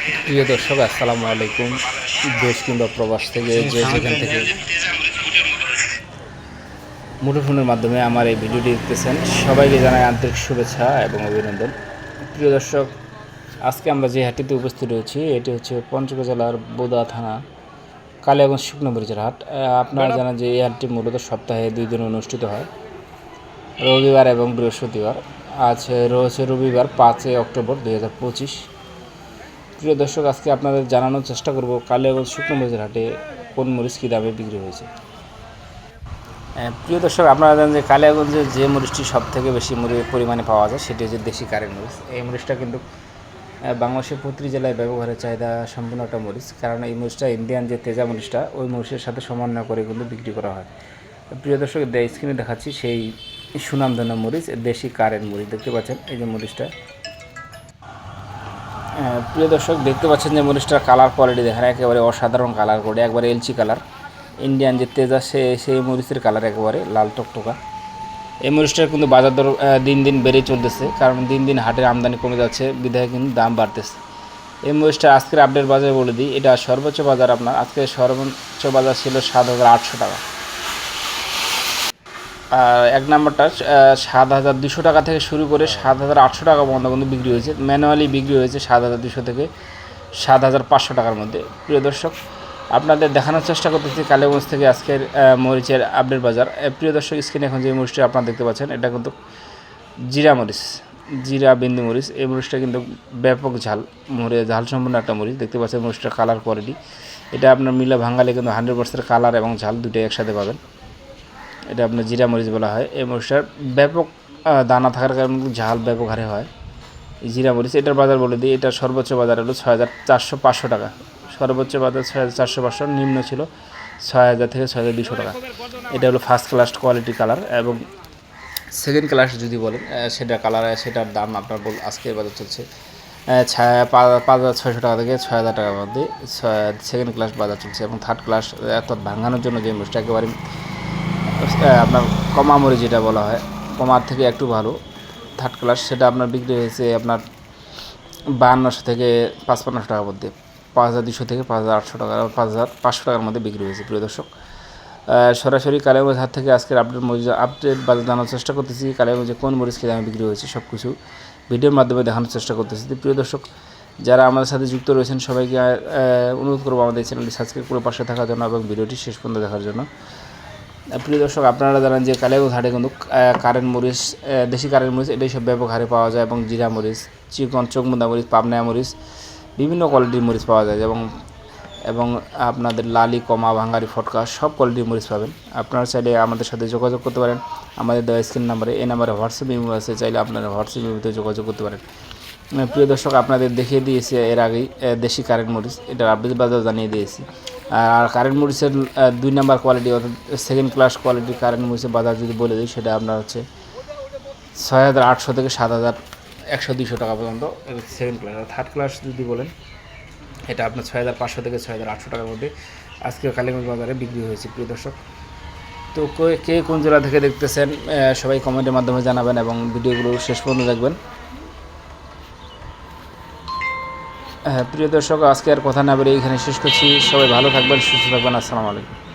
প্রিয় দর্শক, আসসালামু আলাইকুম। দেশ কিংবা প্রবাস থেকে যে যেখান থেকে মুঠোফোনের মাধ্যমে আমার এই ভিডিওটি দেখতেছেন, সবাইকে জানাই আন্তরিক শুভেচ্ছা এবং অভিনন্দন। প্রিয় দর্শক, আজকে আমরা যে হাটটিতে উপস্থিত রয়েছি, এটি হচ্ছে পঞ্চগড় জেলার বোদা থানা, কালিয়াগঞ্জ শুকনো মরিচের হাট। আপনারা জানেন যে এই হাটটি মূলত সপ্তাহে দুই দিন অনুষ্ঠিত হয়, রবিবার এবং বৃহস্পতিবার। আজ রয়েছে রবিবার পাঁচই অক্টোবর দুই হাজার পঁচিশ। প্রিয় দর্শক, আজকে আপনাদের জানানোর চেষ্টা করব কালিয়াগঞ্জ শুকনো মরিচের হাটে কোন মরিচ কী দামে বিক্রি হয়েছে। প্রিয় দর্শক, আপনারা জানেন যে কালিয়াগঞ্জে যে মরিচটি সব থেকে বেশি মরি পরিমাণে পাওয়া যায়, সেটি হচ্ছে দেশি কারেন্ট মরিচ। এই মরিচটা কিন্তু বাংলাদেশের প্রতিটি জেলায় ব্যবহারের চাহিদা সম্পূর্ণ একটা মরিচ, কারণ এই মরিচটা ইন্ডিয়ান যে তেজা মরিচটা, ওই মরিচের সাথে সমন্বয় করে কিন্তু বিক্রি করা হয়। প্রিয় দর্শক স্ক্রিনে দেখাচ্ছি সেই সুনামধন্য মরিচ, দেশি কারেন্ট মরিচ। দেখতে পাচ্ছেন, এই যে মরিচটা প্রিয় দর্শক, দেখতে পাচ্ছেন যে মরিচটার কালার কোয়ালিটি দেখেন, একেবারে অসাধারণ কালার করে একবারে এলচি কালার ইন্ডিয়ান যে তেজা, সে, সেই মরিচের কালার একেবারে লাল টকটকা। এই মরিচটার কিন্তু বাজার দর দিন দিন বেড়েই চলতেছে, কারণ দিন দিন হাটের আমদানি কমে যাচ্ছে, বিধায় কিন্তু দাম বাড়তেছে। এই মরিচটা আজকের আপডেট বাজারে বলে দিই, এটা সর্বোচ্চ বাজার আপনার, আজকে সর্বোচ্চ বাজার ছিল সাত হাজার আটশো টাকা। এক নম্বরটা সাত হাজার দুশো টাকা থেকে শুরু করে সাত হাজার আটশো টাকা পর্যন্ত কিন্তু বিক্রি হয়েছে। ম্যানুয়ালি বিক্রি হয়েছে সাত হাজার দুশো থেকে সাত হাজার পাঁচশো টাকার মধ্যে। প্রিয় দর্শক, আপনাদের দেখানোর চেষ্টা করতেছি কালীগঞ্জ থেকে আজকের মরিচের আপডেট বাজার। প্রিয় দর্শক স্ক্রিনে এখন যে মরিচটা আপনারা দেখতে পাচ্ছেন, এটা কিন্তু জিরা মরিচ, জিরা বিন্দু মরিচ। এই মরিচটা কিন্তু ব্যাপক ঝাল, মরে ঝাল সম্পূর্ণ একটা মরিচ। দেখতে পাচ্ছেন মরিচটার কালার কোয়ালিটি এটা আপনার মিলে ভাঙালে কিন্তু হান্ড্রেড পার্সেন্ট কালার এবং ঝাল দুটোই একসাথে পাবেন। এটা আপনার জিরা মরিচ বলা হয়। এই মরিচটার ব্যাপক দানা থাকার কারণে ঝাল, ব্যাপক হারে হয়। জিরা মরিচ, এটার বাজার বলে দিই এটা সর্বোচ্চ বাজার হলো ছয় হাজার চারশো পাঁচশো টাকা। সর্বোচ্চ বাজার ছয় হাজার চারশো পাঁচশো, নিম্ন ছিল ছয় হাজার থেকে ছয় হাজার দুশো টাকা। এটা হলো ফার্স্ট ক্লাস কোয়ালিটি কালার এবং সেকেন্ড ক্লাস যদি বলেন সেটা কালার সেটার দাম আপনার বল, আজকে বাজার চলছে ছয়, পাঁচ হাজার ছয়শো টাকা থেকে ছয় হাজার টাকার মধ্যে সেকেন্ড ক্লাস বাজার চলছে এবং থার্ড ক্লাস অর্থাৎ ভাঙানোর জন্য যে মুসটা একেবারে আপনার কমা মরি যেটা বলা হয়, কমার থেকে একটু ভালো থার্ড ক্লাস সেটা আপনার বিক্রি হয়েছে আপনার বাহান্নশো থেকে পাঁচপান্নশো টাকার মধ্যে, পাঁচ হাজার দুশো থেকে পাঁচ হাজার আটশো টাকা, পাঁচ হাজার পাঁচশো টাকার মধ্যে বিক্রি হয়েছে, প্রিয় দর্শক। সরাসরি কালিয়াগঞ্জ হাত থেকে আজকের আপডেট মরিচ আপডেট বাজার জানার চেষ্টা করতেছি, কালিয়াগঞ্জে কোন মরিচ কী দামে বিক্রি হয়েছে সব কিছু ভিডিওর মাধ্যমে দেখানোর চেষ্টা করতেছি। প্রিয় দর্শক, যারা আমাদের সাথে যুক্ত রয়েছেন, সবাইকে অনুরোধ করব আমাদের চ্যানেলটি সাবস্ক্রাইব করে পাশে থাকার জন্য এবং ভিডিওটি শেষ পর্যন্ত দেখার জন্য। প্রিয় দর্শক, আপনারা জানেন যে কালিয়াগঞ্জ হাটে কিন্তু কারেন্ট মরিচ দেশি কারেন্ট মরিচ, এটাই সব ব্যাপক হারে পাওয়া যায়, এবং জিরা মরিচ, চিকন চোখমুদা মরিচ, পাবনা মরিচ, বিভিন্ন কোয়ালিটির মরিচ পাওয়া যায়, এবং এবং আপনাদের লালি, কমা, ভাঙ্গারি, ফটকা, সব কোয়ালিটির মরিচ পাবেন। আপনারা চাইলে আমাদের সাথে যোগাযোগ করতে পারেন। আমাদের দেওয়া স্ক্রিন নাম্বারে, এই নাম্বারে হোয়াটসঅ্যাপ ইমো আছে, চাইলে আপনারা হোয়াটসঅ্যাপ ইমোতে যোগাযোগ করতে পারেন। প্রিয় দর্শক, আপনাদের দেখিয়ে দিয়েছি এর আগেই দেশি কারেন্ট মরিচ, এটার আপডেট বাজার জানিয়ে দিয়েছি। আর কারেন্ট মরিচের দুই নাম্বার কোয়ালিটি অর্থাৎ সেকেন্ড ক্লাস কোয়ালিটির কারেন্ট মরিচের বাজার যদি বলে দিই, সেটা আপনার হচ্ছে ছয় হাজার আটশো থেকে সাত হাজার একশো দুশো টাকা পর্যন্ত। সেকেন্ড ক্লাস আর থার্ড ক্লাস যদি বলেন, এটা আপনার ছয় হাজার পাঁচশো থেকে ছয় হাজার আটশো টাকার মধ্যে আজকে কালীগঞ্জ বাজারে বিক্রি হয়েছে, প্রিয় দর্শক। তো কে- কে কোন জেলা থেকে দেখতেছেন সবাই কমেন্টের মাধ্যমে জানাবেন এবং ভিডিওগুলো শেষ পর্যন্ত দেখবেন। হ্যাঁ প্রিয় দর্শক, আজকে আর কথা না বলে এখানে শেষ করছি। সবাই ভালো থাকবেন, সুস্থ থাকবেন। আসসালামু আলাইকুম।